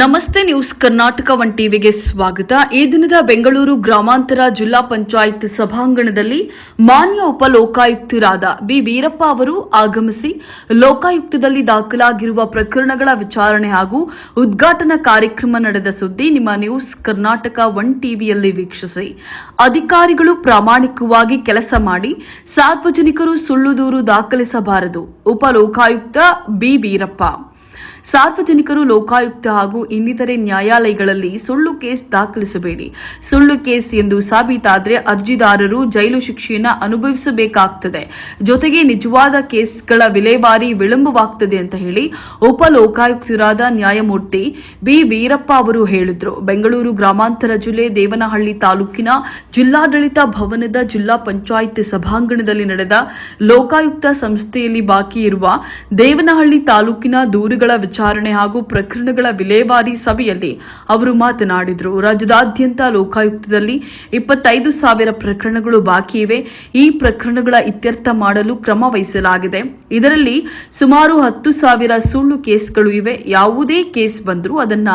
ನಮಸ್ತೆ news Karnataka one ಟಿವಿಗೆ ಸ್ವಾಗತ. ಈ ದಿನದ ಬೆಂಗಳೂರು ಗ್ರಾಮಾಂತರ ಜಿಲ್ಲಾ ಪಂಚಾಯತ್ ಸಭಾಂಗಣದಲ್ಲಿ ಮಾನ್ಯ ಉಪಲೋಕಾಯುಕ್ತರಾದ ಬಿ. ವೀರಪ್ಪ ಅವರು ಆಗಮಿಸಿ ಲೋಕಾಯುಕ್ತದಲ್ಲಿ ದಾಖಲಾಗಿರುವ ಪ್ರಕರಣಗಳ ವಿಚಾರಣೆ ಹಾಗೂ ಉದ್ಘಾಟನಾ ಕಾರ್ಯಕ್ರಮ ನಡೆದ ಸುದ್ದಿ ನಿಮ್ಮ ನ್ಯೂಸ್ ಕರ್ನಾಟಕ ಒನ್ ಟಿವಿಯಲ್ಲಿ ವೀಕ್ಷಿಸಿ. ಅಧಿಕಾರಿಗಳು ಪ್ರಾಮಾಣಿಕವಾಗಿ ಕೆಲಸ ಮಾಡಿ ಸಾರ್ವಜನಿಕರು ಸುಳ್ಳು ದೂರು ದಾಖಲಿಸಬಾರದು. ಉಪಲೋಕಾಯುಕ್ತ ಬಿ. ವೀರಪ್ಪ. ಸಾರ್ವಜನಿಕರು ಲೋಕಾಯುಕ್ತ ಹಾಗೂ ಇನ್ನಿತರೆ ನ್ಯಾಯಾಲಯಗಳಲ್ಲಿ ಸುಳ್ಳು ಕೇಸ್ ದಾಖಲಿಸಬೇಡಿ. ಸುಳ್ಳು ಕೇಸ್ ಎಂದು ಸಾಬೀತಾದರೆ ಅರ್ಜಿದಾರರು ಜೈಲು ಶಿಕ್ಷೆಯನ್ನು ಅನುಭವಿಸಬೇಕಾಗ್ತದೆ. ಜೊತೆಗೆ ನಿಜವಾದ ಕೇಸ್ಗಳ ವಿಲೇವಾರಿ ವಿಳಂಬವಾಗ್ತದೆ ಅಂತ ಹೇಳಿ ಉಪ ಲೋಕಾಯುಕ್ತರಾದ ನ್ಯಾಯಮೂರ್ತಿ ಬಿ. ವೀರಪ್ಪ ಅವರು ಹೇಳಿದ್ರು. ಬೆಂಗಳೂರು ಗ್ರಾಮಾಂತರ ಜಿಲ್ಲೆ ದೇವನಹಳ್ಳಿ ತಾಲೂಕಿನ ಜಿಲ್ಲಾಡಳಿತ ಭವನದ ಜಿಲ್ಲಾ ಪಂಚಾಯತ್ ಸಭಾಂಗಣದಲ್ಲಿ ನಡೆದ ಲೋಕಾಯುಕ್ತ ಸಂಸ್ಥೆಯಲ್ಲಿ ಬಾಕಿ ಇರುವ ದೇವನಹಳ್ಳಿ ತಾಲೂಕಿನ ದೂರುಗಳ ವಿಚಾರಣೆ ಹಾಗೂ ಪ್ರಕರಣಗಳ ವಿಲೇವಾರಿ ಸಭೆಯಲ್ಲಿ ಅವರು ಮಾತನಾಡಿದರು. ರಾಜ್ಯದಾದ್ಯಂತ ಲೋಕಾಯುಕ್ತದಲ್ಲಿ ಇಪ್ಪತ್ತೈದು ಸಾವಿರ ಪ್ರಕರಣಗಳು ಬಾಕಿ ಇವೆ. ಈ ಪ್ರಕರಣಗಳ ಇತ್ಯರ್ಥ ಮಾಡಲು ಕ್ರಮ ವಹಿಸಲಾಗಿದೆ. ಇದರಲ್ಲಿ ಸುಮಾರು ಹತ್ತು ಸಾವಿರ ಸುಳ್ಳು ಕೇಸ್ಗಳು ಇವೆ. ಯಾವುದೇ ಕೇಸ್ ಬಂದರೂ ಅದನ್ನ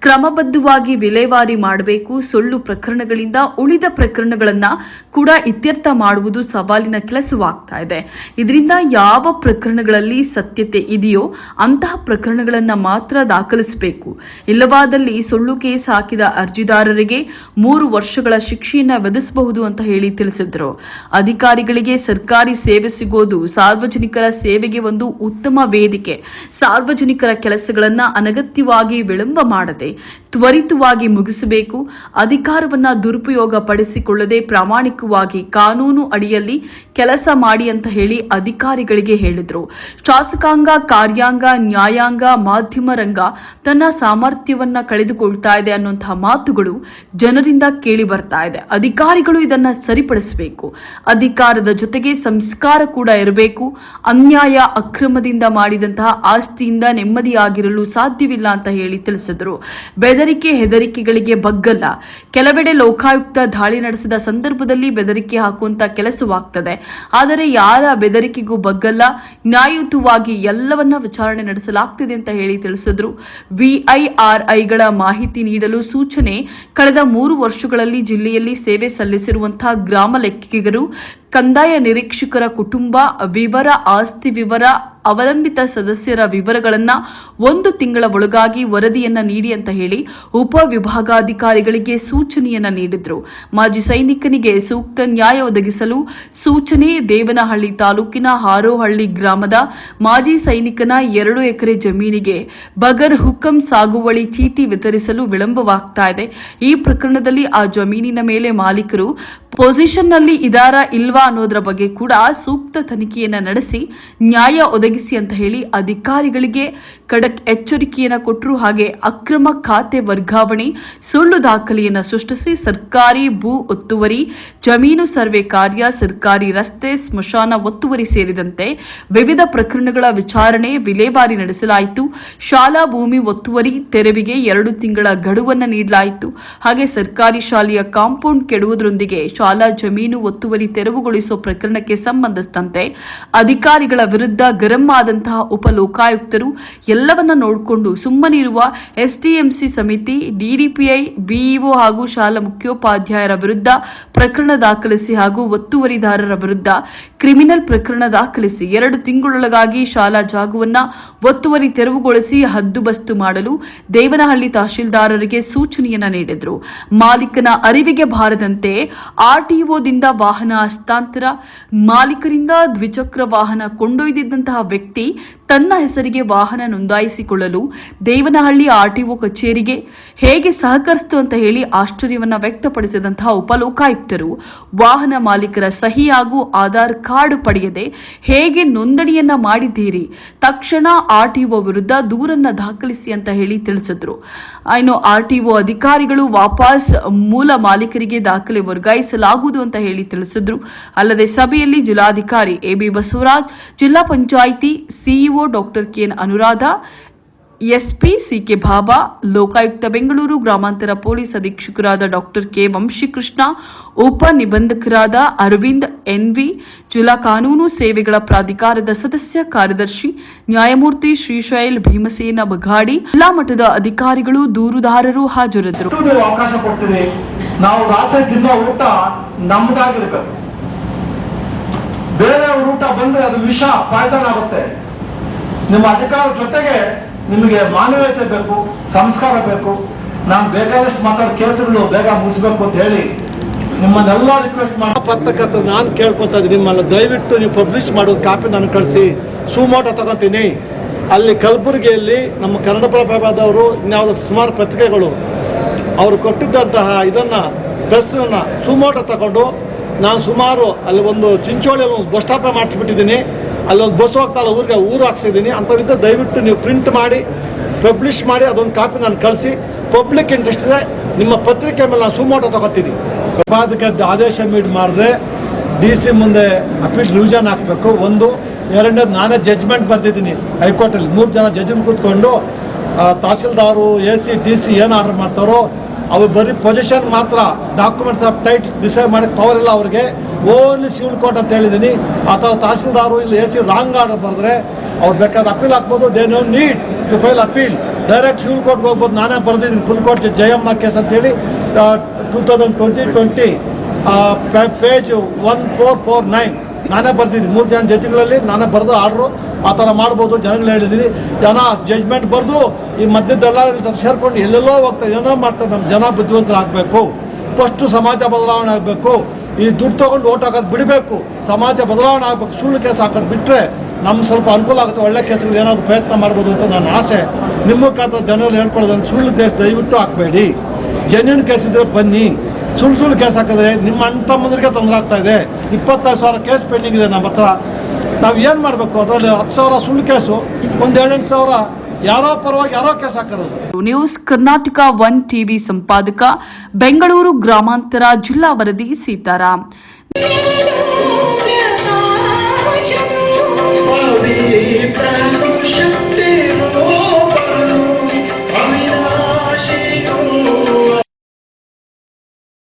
ಕ್ರಮಬದ್ಧವಾಗಿ ವಿಲೇವಾರಿ ಮಾಡಬೇಕು. ಸುಳ್ಳು ಪ್ರಕರಣಗಳಿಂದ ಉಳಿದ ಪ್ರಕರಣಗಳನ್ನ ಕೂಡ ಇತ್ಯರ್ಥ ಮಾಡುವುದು ಸವಾಲಿನ ಕೆಲಸವಾಗ್ತಾ ಇದೆ. ಇದರಿಂದ ಯಾವ ಪ್ರಕರಣಗಳಲ್ಲಿ ಸತ್ಯತೆ ಇದೆಯೋ ಅಂತಹ ಪ್ರಕರಣಗಳನ್ನು ಮಾತ್ರ ದಾಖಲಿಸಬೇಕು. ಇಲ್ಲವಾದಲ್ಲಿ ಸುಳ್ಳು ಕೇಸ್ ಹಾಕಿದ ಅರ್ಜಿದಾರರಿಗೆ ಮೂರು ವರ್ಷಗಳ ಶಿಕ್ಷೆಯನ್ನು ವಿಧಿಸಬಹುದು ಅಂತ ಹೇಳಿ ತಿಳಿಸಿದ್ರು. ಅಧಿಕಾರಿಗಳಿಗೆ ಸರ್ಕಾರಿ ಸೇವೆ ಸಿಗೋದು ಸಾರ್ವಜನಿಕರ ಸೇವೆಗೆ ಒಂದು ಉತ್ತಮ ವೇದಿಕೆ. ಸಾರ್ವಜನಿಕರ ಕೆಲಸಗಳನ್ನ ಅನಗತ್ಯವಾಗಿ ವಿಳಂಬ ಮಾಡದೆ, ತ್ವರಿತವಾಗಿ ಮುಗಿಸಬೇಕು. ಅಧಿಕಾರವನ್ನ ದುರುಪಯೋಗ ಪಡಿಸಿಕೊಳ್ಳದೆ ಪ್ರಾಮಾಣಿಕವಾಗಿ ಕಾನೂನು ಅಡಿಯಲ್ಲಿ ಕೆಲಸ ಮಾಡಿ ಅಂತ ಹೇಳಿ ಅಧಿಕಾರಿಗಳಿಗೆ ಹೇಳಿದ್ರು. ಶಾಸಕಾಂಗ, ಕಾರ್ಯಾಂಗ, ನ್ಯಾಯಾಂಗ ಮಾಧ್ಯಮ ರಂಗ ತನ್ನ ಸಾಮರ್ಥ್ಯವನ್ನ ಕಳೆದುಕೊಳ್ತಾ ಇದೆ ಅನ್ನುವಂತಹ ಮಾತುಗಳು ಜನರಿಂದ ಕೇಳಿ ಬರ್ತಾ ಇದೆ. ಅಧಿಕಾರಿಗಳು ಇದನ್ನ ಸರಿಪಡಿಸಬೇಕು. ಅಧಿಕಾರದ ಜೊತೆಗೆ ಸಂಸ್ಕಾರ ಕೂಡ ಇರಬೇಕು. ಅನ್ಯಾಯ ಅಕ್ರಮದಿಂದ ಮಾಡಿದಂತಹ ಆಸ್ತಿಯಿಂದ ನೆಮ್ಮದಿಯಾಗಿರಲು ಸಾಧ್ಯವಿಲ್ಲ ಅಂತ ಹೇಳಿ ತಿಳಿಸಿದರು. ಬೆದರಿಕೆ ಹೆದರಿಕೆಗಳಿಗೆ ಬಗ್ಗಲ್ಲ. ಕೆಲವೆಡೆ ಲೋಕಾಯುಕ್ತ ದಾಳಿ ನಡೆಸಿದ ಸಂದರ್ಭದಲ್ಲಿ ಬೆದರಿಕೆ ಹಾಕುವಂತ ಕೆಲಸವಾಗ್ತದೆ. ಆದರೆ ಯಾರ ಬೆದರಿಕೆಗೂ ಬಗ್ಗಲ್ಲ. ನ್ಯಾಯಯುತವಾಗಿ ಎಲ್ಲವನ್ನ ವಿಚಾರಣೆ ನಡೆಸಲಾಗ್ತಿದೆ ಅಂತ ಹೇಳಿ ತಿಳಿಸಿದ್ರು. ವಿಐಆರ್ಐಗಳ ಮಾಹಿತಿ ನೀಡಲು ಸೂಚನೆ, ಕಳೆದ ಮೂರು ವರ್ಷಗಳಲ್ಲಿ ಜಿಲ್ಲೆಯಲ್ಲಿ ಸೇವೆ ಸಲ್ಲಿಸಿರುವಂತಹ ಗ್ರಾಮ ಲೆಕ್ಕಿಗರು ಕಂದಾಯ ನಿರೀಕ್ಷಕರ ಕುಟುಂಬ ವಿವರ, ಆಸ್ತಿ ವಿವರ ಅವಲಂಬಿತ ಸದಸ್ಯರ ವಿವರಗಳನ್ನ ಒಂದು ತಿಂಗಳ ಒಳಗಾಗಿ ವರದಿಯನ್ನ ನೀಡಿ ಅಂತ ಹೇಳಿ ಉಪ ವಿಭಾಗಾಧಿಕಾರಿಗಳಿಗೆ ಸೂಚನೆಯನ್ನ ನೀಡಿದ್ರು. ಮಾಜಿ ಸೈನಿಕನಿಗೆ ಸೂಕ್ತ ನ್ಯಾಯ ಒದಗಿಸಲು ಸೂಚನೆ ದೇವನಹಳ್ಳಿ ತಾಲೂಕಿನ ಹಾರೋಹಳ್ಳಿ ಗ್ರಾಮದ ಮಾಜಿ ಸೈನಿಕನ ಎರಡು ಎಕರೆ ಜಮೀನಿಗೆ ಬಗರ್ ಹುಕಂ ಸಾಗುವಳಿ ಚೀಟಿ ವಿತರಿಸಲು ವಿಳಂಬವಾಗ್ತಾ ಇದೆ. ಈ ಪ್ರಕರಣದಲ್ಲಿ ಆ ಜಮೀನಿನ ಮೇಲೆ ಮಾಲೀಕರು ಪೊಸಿಷನ್ನಲ್ಲಿ ಇದಾರ ಇಲ್ವಾ ಅನ್ನೋದರ ಬಗ್ಗೆ ಕೂಡ ಸೂಕ್ತ ತನಿಖೆಯನ್ನ ನಡೆಸಿ ನ್ಯಾಯ ಒದಗಿಸಿ ಅಂತ ಹೇಳಿ ಅಧಿಕಾರಿಗಳಿಗೆ ಖಡಕ್ ಎಚ್ಚರಿಕೆಯನ್ನ ಕೊಟ್ಟರು ಹಾಗೆ ಅಕ್ರಮ ಖಾತೆ ವರ್ಗಾವಣೆ, ಸುಳ್ಳು ದಾಖಲೆಯನ್ನ ಸೃಷ್ಟಿಸಿ ಸರ್ಕಾರಿ ಭೂ ಒತ್ತುವರಿ, ಜಮೀನು ಸರ್ವೆ ಕಾರ್ಯ, ಸರ್ಕಾರಿ ರಸ್ತೆ, ಸ್ಮಶಾನ ಒತ್ತುವರಿ ಸೇರಿದಂತೆ ವಿವಿಧ ಪ್ರಕರಣಗಳ ವಿಚಾರಣೆ ವಿಲೇವಾರಿ ನಡೆಸಲಾಯಿತು. ಶಾಲಾ ಭೂಮಿ ಒತ್ತುವರಿ ತೆರವಿಗೆ ಎರಡು ತಿಂಗಳ ಗಡುವನ್ನು ನೀಡಲಾಯಿತು. ಹಾಗೆ ಸರ್ಕಾರಿ ಶಾಲೆಯ ಕಾಂಪೌಂಡ್ ಕೆಡುವುದರೊಂದಿಗೆ ಶಾಲಾ ಜಮೀನು ಒತ್ತುವರಿ ತೆರವುಗೊಳಿಸುವ ಪ್ರಕರಣಕ್ಕೆ ಸಂಬಂಧಿಸಿದಂತೆ ಅಧಿಕಾರಿಗಳ ವಿರುದ್ಧ ಗರಂ ಆದಂತಹ ಉಪಲೋಕಾಯುಕ್ತರು ಎಲ್ಲವನ್ನ ನೋಡಿಕೊಂಡು ಸುಮ್ಮನಿರುವ ಎಸ್ಡಿಎಂಸಿ ಸಮಿತಿ, ಡಿಡಿಪಿಐ, ಬಿಇಒ ಹಾಗೂ ಶಾಲಾ ಮುಖ್ಯೋಪಾಧ್ಯಾಯರ ವಿರುದ್ಧ ಪ್ರಕರಣ ದಾಖಲಿಸಿ ಹಾಗೂ ಒತ್ತುವರಿದಾರರ ವಿರುದ್ಧ ಕ್ರಿಮಿನಲ್ ಪ್ರಕರಣ ದಾಖಲಿಸಿ ಎರಡು ತಿಂಗಳೊಳಗಾಗಿ ಶಾಲಾ ಜಾಗವನ್ನ ಒತ್ತುವರಿ ತೆರವುಗೊಳಿಸಿ ಹದ್ದುಬಸ್ತು ಮಾಡಲು ದೇವನಹಳ್ಳಿ ತಹಶೀಲ್ದಾರರಿಗೆ ಸೂಚನೆಯನ್ನ ನೀಡಿದ್ರು. ಮಾಲೀಕನ ಅರಿವಿಗೆ ಬಾರದಂತೆ ಆರ್ಟಿಒದಿಂದ ವಾಹನ ಹಸ್ತಾಂತರ ಮಾಲೀಕರಿಂದ ದ್ವಿಚಕ್ರ ವಾಹನ ಕೊಂಡೊಯ್ದಿದ್ದಂತಹ ವ್ಯಕ್ತಿ ತನ್ನ ಹೆಸರಿಗೆ ವಾಹನ ನೋಂದಾಯಿಸಿಕೊಳ್ಳಲು ದೇವನಹಳ್ಳಿ ಆರ್ಟಿಒ ಕಚೇರಿಗೆ ಹೇಗೆ ಸಹಕರಿಸಿತು ಅಂತ ಹೇಳಿ ಆಶ್ಚರ್ಯವನ್ನು ವ್ಯಕ್ತಪಡಿಸಿದಂತಹ ಉಪಲೋಕಾಯುಕ್ತರು, ವಾಹನ ಮಾಲೀಕರ ಸಹಿ ಹಾಗೂ ಆಧಾರ್ ಕಾರ್ಡ್ ಪಡೆಯದೆ ಹೇಗೆ ನೋಂದಣಿಯನ್ನ ಮಾಡಿದ್ದೀರಿ, ತಕ್ಷಣ ಆರ್ಟಿಒ ವಿರುದ್ಧ ದೂರನ್ನ ದಾಖಲಿಸಿ ಅಂತ ಹೇಳಿ ತಿಳಿಸಿದ್ರು. ಇನ್ನು ಆರ್ಟಿಒ ಅಧಿಕಾರಿಗಳು ವಾಪಸ್ ಮೂಲ ಮಾಲೀಕರಿಗೆ ದಾಖಲೆ ವರ್ಗಾಯಿಸಲಾಗುವುದು ಅಂತ ಹೇಳಿ ತಿಳಿಸಿದ್ರು. ಅಲ್ಲದೆ ಸಭೆಯಲ್ಲಿ ಜಿಲ್ಲಾಧಿಕಾರಿ ಎಬಿ ಬಸವರಾಜ್, ಜಿಲ್ಲಾ panchayat CEO doctor KN Anuradha, SP CK Bhaba, Lokayukta Bengaluru ಗ್ರಾಮಾಂತರ ಪೊಲೀಸ್ ಅಧೀಕ್ಷಕರಾದ ಡಾಕ್ಟರ್ ಕೆ ವಂಶಿಕೃಷ್ಣ, ಉಪ ನಿಬಂಧಕರಾದ ಅರವಿಂದ್ ಎನ್ವಿ ಜಿಲ್ಲಾ ಕಾನೂನು ಸೇವೆಗಳ ಪ್ರಾಧಿಕಾರದ ಸದಸ್ಯ ಕಾರ್ಯದರ್ಶಿ ನ್ಯಾಯಮೂರ್ತಿ ಶ್ರೀಶೈಲ್ ಭೀಮಸೇನ ಬಘಾಡಿ ಜಿಲ್ಲಾ ಮಟ್ಟದ ಅಧಿಕಾರಿಗಳು, ದೂರುದಾರರು ಹಾಜರಿದ್ದರು. ನಾವು ರಾತ್ರಿ ತಿನ್ನೋ ಊಟ ನಮ್ದಾಗಿರ್ಬೇಕು. ಬೇರೆ ಊಟ ಬಂದ್ರೆ ಅದು ವಿಷ ನಿಮ್ಮ ಅಧಿಕಾರ ಜೊತೆಗೆ ನಿಮಗೆ ಮಾನವೀಯತೆ ಬೇಕು, ಸಂಸ್ಕಾರ ಬೇಕು. ನಾನು ಬೇಕಾದಷ್ಟು ಮಾತಾಡೋ ಕೆಲಸಗಳು ಬೇಗ ಮುಗಿಸ್ಬೇಕು ಅಂತ ಹೇಳಿ ನಿಮ್ಮನ್ನೆಲ್ಲ ರಿಕ್ವೆಸ್ಟ್ ಮಾಡಿ ಪತ್ರಕರ್ತರು ನಾನು ಕೇಳ್ಕೊತಾ ಇದ್ದೀನಿ ನಿಮ್ಮಲ್ಲಿ ದಯವಿಟ್ಟು ನೀವು ಪಬ್ಲಿಷ್ ಮಾಡೋದು ಕಾಪಿ ನಾನು ಕಳಿಸಿ. ಸುಮೋಟೋ ತಗೊತೀನಿ. ಅಲ್ಲಿ ಕಲಬುರಗಿಯಲ್ಲಿ ನಮ್ಮ ಕನ್ನಡ ಪ್ರಭಾದವರು ಇನ್ಯಾವುದೋ ಸುಮಾರು ಪತ್ರಿಕೆಗಳು, ಅವರು ಕೊಟ್ಟಿದ್ದಂತಹ ಇದನ್ನು ಪ್ರೆಸ್ಸನ್ನು ಸುಮೋಟೋ ತಗೊಂಡು ನಾನು ಸುಮಾರು ಅಲ್ಲಿ ಒಂದು ಒಂದು ಬಸ್ ಸ್ಟಾಪ್ ಮಾಡಿಸ್ಬಿಟ್ಟಿದ್ದೀನಿ. ಅಲ್ಲಿ ಒಂದು ಬಸ್ ಹೋಗ್ತಾ ಇಲ್ಲ ಊರಿಗೆ ಊರು ಹಾಕ್ಸಿದ್ದೀನಿ. ಅಂಥವಿದ್ದ ದಯವಿಟ್ಟು ನೀವು ಪ್ರಿಂಟ್ ಮಾಡಿ ಪಬ್ಲಿಷ್ ಮಾಡಿ, ಅದೊಂದು ಕಾಪಿ ನಾನು ಕಳಿಸಿ. ಪಬ್ಲಿಕ್ ಇಂಟ್ರೆಸ್ಟ್ ಇದೆ. ನಿಮ್ಮ ಪತ್ರಿಕೆ ಮೇಲೆ ನಾನು ಸುಮೋಟೋ ತಗೋತೀನಿ. ಸಂಪಾದಕ ಆದೇಶ ಮೀಟ್ ಮಾಡಿದ್ರೆ ಡಿ ಸಿ ಮುಂದೆ ಅಪೀಲ್ ರಿವಿಷನ್ ಹಾಕಬೇಕು. ಒಂದು, ಎರಡನೇದು ನಾನೇ ಜಡ್ಜ್ಮೆಂಟ್ ಬರ್ತಿದ್ದೀನಿ ಹೈಕೋರ್ಟಲ್ಲಿ. ಮೂರು ಜನ ಜಜ್ಮೆಂಟ್ ಕೂತ್ಕೊಂಡು tahsildar A C D C ಏನು ಆರ್ಡರ್ ಮಾಡ್ತಾರೋ ಅವ್ರು ಬರೀ ಪೊಸಿಷನ್ ಮಾತ್ರ ಡಾಕ್ಯುಮೆಂಟ್ಸ್ ಆಫ್ ಟೈಟ್ ಡಿಸೈಡ್ ಮಾಡೋಕ್ಕೆ ಪವರ್ ಇಲ್ಲ ಅವ್ರಿಗೆ. ಓನ್ಲಿ ಸಿವಿಲ್ ಕೋರ್ಟ್ ಅಂತ ಹೇಳಿದ್ದೀನಿ ಆ ಥರ ತಹಸೀಲ್ದಾರು ಇಲ್ಲಿ ಎ ಸಿ ರಾಂಗ್ ಆರ್ಡರ್ ಬರೆದ್ರೆ ಅವ್ರು ಬೇಕಾದ ಅಪೀಲ್ ಹಾಕ್ಬೋದು. They no need to file appeal direct civil ಕೋರ್ಟ್ಗೆ ಹೋಗ್ಬೋದು. ನಾನೇ ಬರೆದಿದ್ದೀನಿ ಫುಲ್ ಕೋರ್ಟ್ ಜಯಮ್ಮ ಕೇಸ್ ಅಂತೇಳಿ two thousand twenty twenty page one four four nine ನಾನೇ ಬರ್ದಿದ್ದೀನಿ. ಮೂರು ಜನ ಜಡ್ಜ್ಗಳಲ್ಲಿ ನಾನೇ ಬರೆದು ಆರ್ಡ್ರು, ಆ ಥರ ಮಾಡ್ಬೋದು, ಜನಗಳು ಹೇಳಿದ್ದೀನಿ ಜನ ಜಜ್ಮೆಂಟ್ ಬರೆದ್ರು, ಈ ಮಧ್ಯದೆಲ್ಲ ಸೇರ್ಕೊಂಡು ಎಲ್ಲೆಲ್ಲೋ ಹೋಗ್ತಾ ಏನೋ ಮಾಡ್ತಾ ನಮ್ಮ ಜನ ಬುದ್ಧಿವಂತರಾಗಬೇಕು. ಫಸ್ಟು ಸಮಾಜ ಬದಲಾವಣೆ ಆಗಬೇಕು. ಈ ದುಡ್ಡು ತೊಗೊಂಡು ಓಟ್ ಹಾಕೋದು ಬಿಡಬೇಕು. ಸಮಾಜ ಬದಲಾವಣೆ ಆಗಬೇಕು. ಸುಳ್ಳು ಕೇಸ್ ಹಾಕೋದು ಬಿಟ್ಟರೆ ನಮ್ಗೆ ಸ್ವಲ್ಪ ಅನುಕೂಲ ಆಗುತ್ತೆ. ಒಳ್ಳೆ ಕೇಸ್ಗಳು ಏನಾದರೂ ಪ್ರಯತ್ನ ಮಾಡ್ಬೋದು ಅಂತ ನನ್ನ ಆಸೆ. ನಿಮ್ಮ ಮುಖಾಂತರ ಜನರಲ್ಲಿ ಹೇಳ್ಕೊಳ್ಳೋದನ್ನು ಸುಳ್ಳು ಕೇಸ್ ದಯವಿಟ್ಟು ಹಾಕಬೇಡಿ. ಜೆನ್ಯೂನ್ ಕೇಸ್ ಬನ್ನಿ. ಸುಳ್ಳು ಸುಳ್ಳು ಕೇಸ್ ಹಾಕಿದ್ರೆ ನಿಮ್ಮ ಅಣ್ಣ ತಮ್ಮಂದ್ರಿಗೆ ತೊಂದರೆ ಆಗ್ತಾ ಇದೆ. ಇಪ್ಪತ್ತೈದು ಸಾವಿರ ಕೇಸ್ ಪೆಂಡಿಂಗ್ ಇದೆ ನಮ್ಮ ಹತ್ರ. ನಾವು ಏನು ಮಾಡಬೇಕು? ಅದರಲ್ಲಿ ಹತ್ತು ಸಾವಿರ ಸುಳ್ಳು ಕೇಸು ಒಂದು ಎರಡೆಂಟು ಸಾವಿರ ಯಾರೋ ಪರವಾಗಿ ಯಾರೋ ಕೇಸ್ ಹಾಕಿರೋದು. ನ್ಯೂಸ್ ಕರ್ನಾಟಕ ಒನ್ ಟಿವಿ ಸಂಪಾದಕ ಬೆಂಗಳೂರು ಗ್ರಾಮಾಂತರ ಜಿಲ್ಲಾ ವರದಿ ಸೀತಾರಾಮ್